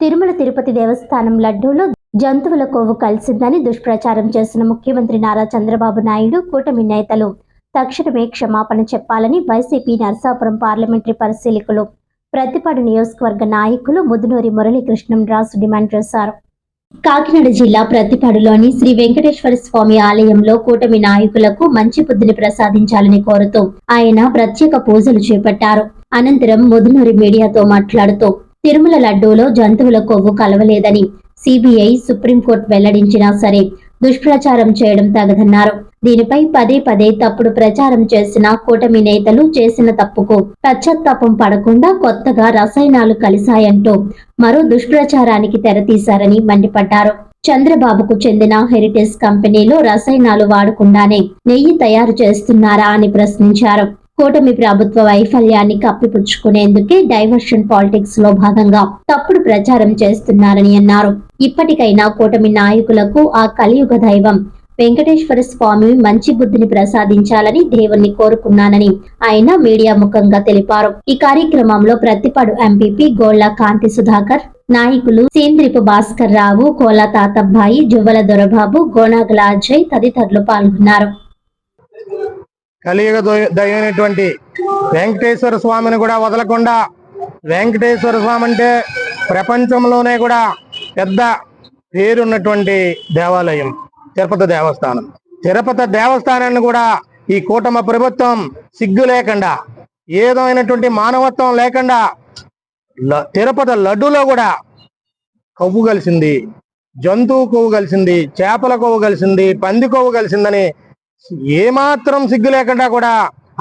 తిరుమల తిరుపతి దేవస్థానం లడ్డూలో జంతువుల కొవ్వు కలిసిందని దుష్ప్రచారం చేసిన ముఖ్యమంత్రి నారా చంద్రబాబు నాయుడు కూటమి నేతలు తక్షణమే క్షమాపణ చెప్పాలని వైసీపీ నరసాపురం పార్లమెంటరీ పరిశీలకులు ప్రతిపాడు నియోజకవర్గ నాయకులు ముదునూరి మురళీకృష్ణంరాజు డిమాండ్ చేశారు. కాకినాడ జిల్లా ప్రతిపాడులోని శ్రీ వెంకటేశ్వర స్వామి ఆలయంలో కూటమి నాయకులకు మంచి బుద్ధిని ప్రసాదించాలని కోరుతూ ఆయన ప్రత్యేక పూజలు చేపట్టారు. అనంతరం ముదునూరి మీడియాతో మాట్లాడుతూ తిరుమల లడ్డూలో జంతువుల కొవ్వు కలవలేదని సిబిఐ సుప్రీంకోర్టు వెల్లడించినా సరే దుష్ప్రచారం చేయడం తగదన్నారు. దీనిపై పదే పదే తప్పుడు ప్రచారం చేసిన కూటమి నేతలు చేసిన తప్పుకు పశ్చాత్తాపం పడకుండా కొత్తగా రసాయనాలు కలిశాయంటూ మరో దుష్ప్రచారానికి తెరతీశారని మండిపడ్డారు. చంద్రబాబుకు చెందిన హెరిటేజ్ కంపెనీలో రసాయనాలు వాడకుండానే నెయ్యి తయారు చేస్తున్నారా అని ప్రశ్నించారు. కూటమి ప్రభుత్వ వైఫల్యాన్ని కప్పిపుచ్చుకునేందుకే డైవర్షన్ పాలిటిక్స్లో భాగంగా తప్పుడు ప్రచారం చేస్తున్నారని అన్నారు. ఇప్పటికైనా కూటమి నాయకులకు ఆ కలియుగ దైవం వెంకటేశ్వర స్వామి మంచి బుద్ధిని ప్రసాదించాలని దేవుణ్ణి కోరుకున్నానని ఆయన మీడియా ముఖంగా తెలిపారు. ఈ కార్యక్రమంలో ప్రతిపాడు ఎంపీపీ గోళ్ళ కాంతి సుధాకర్ నాయకులు సేంద్రిపు భాస్కర్ రావు కోల తాతబ్బాయి జువ్వల దొరబాబు గోనాగల అజయ్ తదితరులు పాల్గొన్నారు. కలియుగ దొ- దైవమైనటువంటి వెంకటేశ్వర స్వామిని కూడా వదలకుండా వెంకటేశ్వర స్వామి అంటే ప్రపంచంలోనే కూడా పెద్ద పేరున్నటువంటి దేవాలయం తిరుపతి దేవస్థానం. తిరుపతి దేవస్థానాన్ని కూడా ఈ కూటమి ప్రభుత్వం సిగ్గు లేకుండా ఏదో అయినటువంటి మానవత్వం లేకుండా తిరుపతి లడ్డులో కూడా కొవ్వు కలిసింది జంతువు కొవ్వు కలిసింది చేపల కొవ్వు కలిసింది పంది కొవ్వు కలిసిందని ఏమాత్రం సిగ్గు లేకుండా కూడా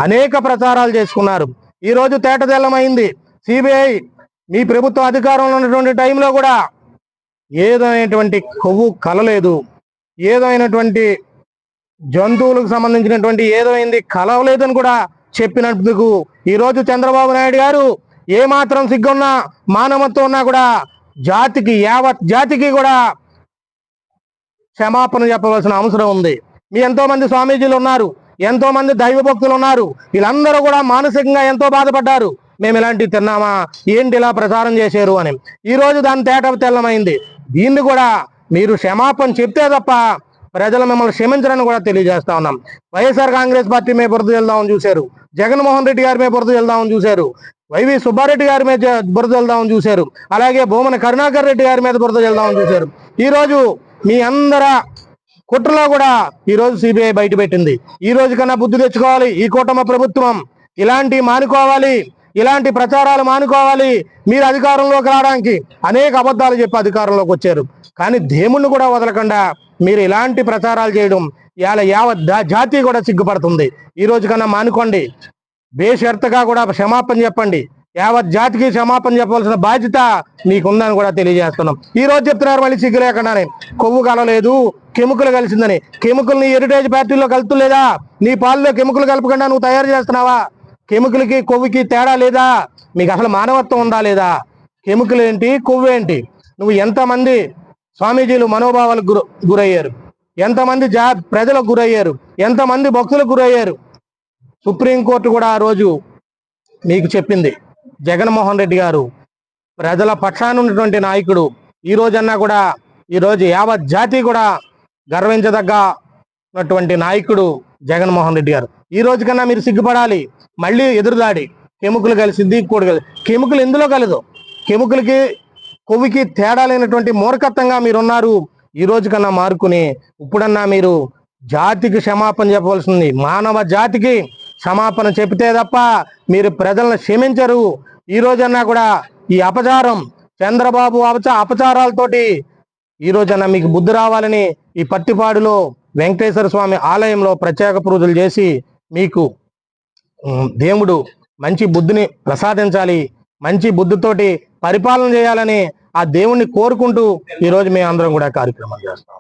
అనేక ప్రచారాలు చేసుకున్నారు. ఈరోజు తేటతెల్లమైంది సిబిఐ మీ ప్రభుత్వ అధికారంలో ఉన్నటువంటి టైంలో కూడా ఏదైనటువంటి కొవ్వు కలలేదు. ఏదైనటువంటి జంతువులకు సంబంధించినటువంటి ఏదైంది కలవలేదని కూడా చెప్పినందుకు ఈరోజు చంద్రబాబు నాయుడు గారు ఏ మాత్రం సిగ్గున్నా మానవత్వం ఉన్నా కూడా జాతికి యావత్ జాతికి కూడా క్షమాపణ చెప్పవలసిన అవసరం ఉంది. మీ ఎంతో మంది స్వామీజీలు ఉన్నారు ఎంతో మంది దైవ భక్తులు ఉన్నారు వీళ్ళందరూ కూడా మానసికంగా ఎంతో బాధపడ్డారు. మేము ఇలాంటివి తిన్నామా? ఏంటి ఇలా ప్రచారం చేశారు అని. ఈరోజు దాని తేట తెల్లమైంది. దీన్ని కూడా మీరు క్షమాపణ చెప్తే తప్ప ప్రజలు మిమ్మల్ని క్షమించరని కూడా తెలియజేస్తా ఉన్నాం. వైఎస్ఆర్ కాంగ్రెస్ పార్టీ మీద బురద వెళ్దామని చూశారు. జగన్మోహన్ రెడ్డి గారి మీద బురద వెళ్దామని చూశారు. వైవి సుబ్బారెడ్డి గారి మీద బురద వెళ్దామని చూశారు. అలాగే భూమన కరుణాకర్ రెడ్డి గారి మీద బురద వెళ్దామని చూశారు. ఈరోజు మీ అందర కుట్రలో కూడా ఈ రోజు సిబిఐ బయట పెట్టింది ఈ రోజు కన్నా బుద్ధి తెచ్చుకోవాలి. ఈ కూటమి ప్రభుత్వం ఇలాంటి మానుకోవాలి. ఇలాంటి ప్రచారాలు మానుకోవాలి. మీరు అధికారంలోకి రావడానికి అనేక అబద్ధాలు చెప్పి అధికారంలోకి వచ్చారు. కానీ దేవుణ్ణి కూడా వదలకుండా మీరు ఇలాంటి ప్రచారాలు చేయడం ఇవాళ యావత్ జాతి కూడా సిగ్గుపడుతుంది. ఈ రోజు కన్నా మానుకోండి. బేషరతుగా కూడా క్షమాపణ చెప్పండి. యావత్ జాతికి క్షమాపణ చెప్పవలసిన బాధ్యత నీకుందని కూడా తెలియజేస్తున్నాం. ఈ రోజు చెప్తున్నారు మళ్ళీ సిగ్గు లేకుండానే. కొవ్వు కలలేదు కెమికల్ కలిసిందని. కెమికల్ నీ హెరిటేజ్ ఫ్యాక్టరీలో కలుతులేదా నీ పాలలో కెమికల్ కలపకుండా నువ్వు తయారు చేస్తున్నావా? కెమికల్కి కొవ్వుకి తేడా లేదా? మీకు అసలు మానవత్వం ఉందా లేదా? కెమికల్ ఏంటి కొవ్వు ఏంటి? నువ్వు ఎంతమంది స్వామీజీలు మనోభావాలకు గుర గురయ్యారు? ఎంతమంది జా ప్రజలకు గురయ్యారు? ఎంతమంది భక్తులకు గురయ్యారు? సుప్రీంకోర్టు కూడా ఆ రోజు మీకు చెప్పింది. జగన్మోహన్ రెడ్డి గారు ప్రజల పక్షాన ఉన్నటువంటి నాయకుడు. ఈ రోజన్నా కూడా ఈ రోజు యావత్ జాతి కూడా గర్వించదగ్గ ఉన్నటువంటి నాయకుడు జగన్మోహన్ రెడ్డి గారు. ఈ రోజు కన్నా మీరు సిగ్గుపడాలి మళ్ళీ ఎదురుదాడి. కెముకలు కలిసింది కూడా కలిసి కెముకలు ఎందులో కలదు? కెముకలకి కొవ్వుకి తేడా లేనటువంటి మూర్ఖత్వంగా మీరున్నారు. ఈ రోజు కన్నా మారుకుని ఇప్పుడన్నా మీరు జాతికి క్షమాపణ చెప్పవలసింది మానవ జాతికి. క్షమాపణ చెబితే తప్ప మీరు ప్రజలను క్షమించరు. ఈ రోజన్నా కూడా ఈ అపచారం చంద్రబాబు అపచ అపచారాలతోటి ఈ రోజన్నా మీకు బుద్ధి రావాలని ఈ పత్తిపాడులో వెంకటేశ్వర స్వామి ఆలయంలో ప్రత్యేక పూజలు చేసి మీకు దేవుడు మంచి బుద్ధిని ప్రసాదించాలి. మంచి బుద్ధితోటి పరిపాలన చేయాలని ఆ దేవుణ్ణి కోరుకుంటూ ఈరోజు మేము అందరం కూడా కార్యక్రమం చేస్తాం.